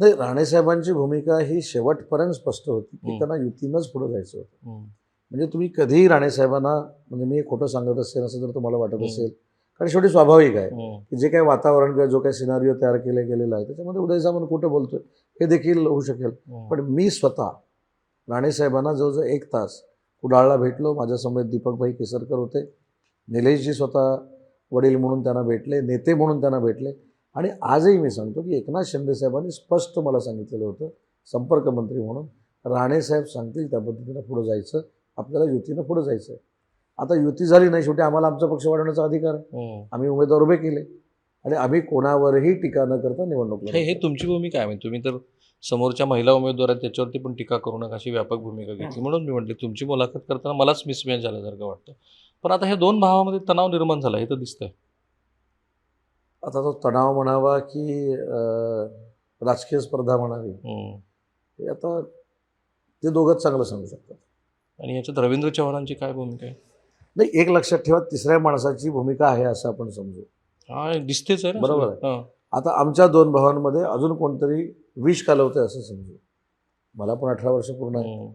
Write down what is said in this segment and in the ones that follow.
नाही राणेसाहेबांची भूमिका ही शेवटपर्यंत स्पष्ट होती की. त्यांना युतीनंच पुढे जायचं होतं. म्हणजे तुम्ही कधीही राणेसाहेबांना म्हणजे मी खोटं सांगत असेल असं जर तुम्हाला वाटत. असेल कारण शेवटी स्वाभाविक आहे. की जे काही वातावरण किंवा जो काही सिनारिओ तयार केले गेलेला आहे त्याच्यामध्ये उदय सामंत कुठं बोलतोय हे देखील होऊ शकेल. पण मी स्वतः राणेसाहेबांना जवळजवळ एक तास कुडाळला भेटलो माझ्यासमोर दीपकभाई केसरकर होते निलेशजी स्वतः वडील म्हणून त्यांना भेटले नेते म्हणून त्यांना भेटले आणि आजही मी सांगतो की एकनाथ शिंदे साहेबांनी स्पष्ट मला सांगितलेलं होतं संपर्क मंत्री म्हणून. राणेसाहेब सांगतील त्या पद्धतीनं पुढं जायचं आपल्याला युतीनं पुढं जायचं आहे आता युती झाली नाही शेवटी आम्हाला आमचा पक्ष वाढवण्याचा अधिकार आहे. हम्म. आम्ही उमेदवार उभे केले आणि आम्ही कोणावरही टीका न करता निवडणूक हे हे. तुमची भूमिका आहे. म्हणजे तुम्ही तर समोरच्या महिला उमेदवार आहेत त्याच्यावरती पण टीका करू नका अशी व्यापक भूमिका घेतली. म्हणून मी म्हटली तुमची मुलाखत करताना मलाच मिसमॅच झाल्यासारखं वाटतं. पण आता ह्या दोन भावामध्ये तणाव निर्माण झाला हे तर दिसतंय. आता तो तणाव म्हणावा की राजकीय स्पर्धा म्हणावी हम्म. हे आता ते दोघंच चांगलं सांगू शकतात आणि याच्यात रवींद्र चव्हाणांची काय भूमिका आहे नाही एक लक्षात ठेवा तिसऱ्या माणसाची भूमिका आहे असं आपण समजू हा दिसतेच आहे बरोबर सगळं. हा. आता आमच्या दोन भावांमध्ये अजून कोणतरी विष कालवतंय असं समजू मला पण अठरा वर्ष पूर्ण आहे हम्म.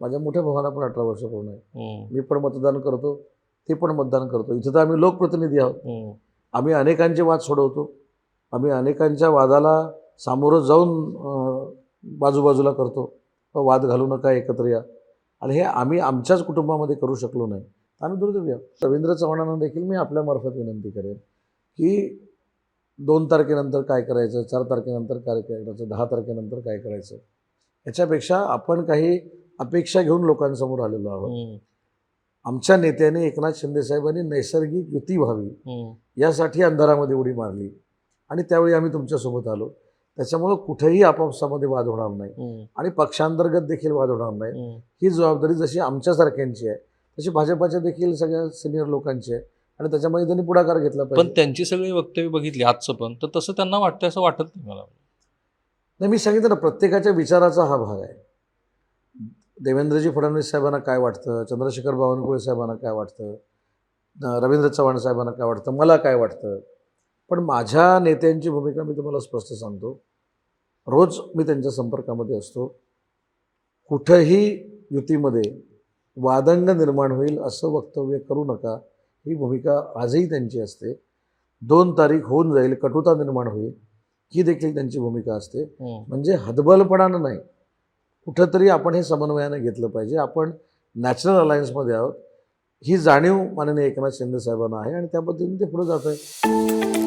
माझ्या मोठ्या भावाला पण अठरा वर्ष पूर्ण आहे हम्म. मी पण मतदान करतो ते पण मतदान करतो इथं तर आम्ही लोकप्रतिनिधी आहोत. आम्ही अनेकांचे वाद सोडवतो. आम्ही अनेकांच्या वादाला सामोरं जाऊन बाजूबाजूला करतो. वाद घालू नका एकत्र या. आणि हे आम्ही आमच्याच कुटुंबामध्ये करू शकलो नाही. आम्ही दुर्दैवी रवींद्र चव्हाणांना देखील मी आपल्यामार्फत विनंती करेन की दोन तारखेनंतर काय करायचं चार तारखेनंतर काय करायचं दहा तारखेनंतर काय करायचं याच्यापेक्षा आपण काही अपेक्षा घेऊन लोकांसमोर आलेलो आहोत. आमच्या नेत्याने एकनाथ शिंदे साहेबांनी नैसर्गिक युती व्हावी हम्म. यासाठी अंधारामध्ये उडी मारली. आणि त्यावेळी आम्ही तुमच्यासोबत आलो. त्याच्यामुळं कुठेही आपापसामध्ये वाद होणार नाही. हम्म. आणि पक्षांतर्गत देखील वाद होणार नाही. हम्म. ही जबाबदारी जशी आमच्यासारख्यांची आहे तशी भाजपाच्या देखील सगळ्या सिनियर लोकांची आहे. आणि त्याच्यामध्ये त्यांनी पुढाकार घेतला पण त्यांची सगळी वक्तव्य बघितली आजचं पण. तर तसं त्यांना वाटतं असं वाटत नाही मला. नाही मी सांगितलं ना प्रत्येकाच्या विचाराचा हा भाग आहे. देवेंद्रजी फडणवीस साहेबांना काय वाटतं? चंद्रशेखर बावनकुळे साहेबांना काय वाटतं? रवींद्र चव्हाण साहेबांना काय वाटतं? मला काय वाटतं? पण माझ्या नेत्यांची भूमिका मी तुम्हाला स्पष्ट सांगतो. रोज मी त्यांच्या संपर्कामध्ये असतो. कुठंही युतीमध्ये वादंग निर्माण होईल असं वक्तव्य करू नका. ही भूमिका आजही त्यांची असते. दोन तारीख होऊन जाईल कटुता निर्माण होईल. ही देखील त्यांची भूमिका असते. म्हणजे हतबलपणानं नाही. कुठंतरी आपण हे समन्वयानं घेतलं पाहिजे. आपण नॅचरल अलायन्समध्ये आहोत. ही जाणीव माननीय एकनाथ शिंदे साहेबांना आहे आणि त्या पद्धतीने ते पुढे जात आहे.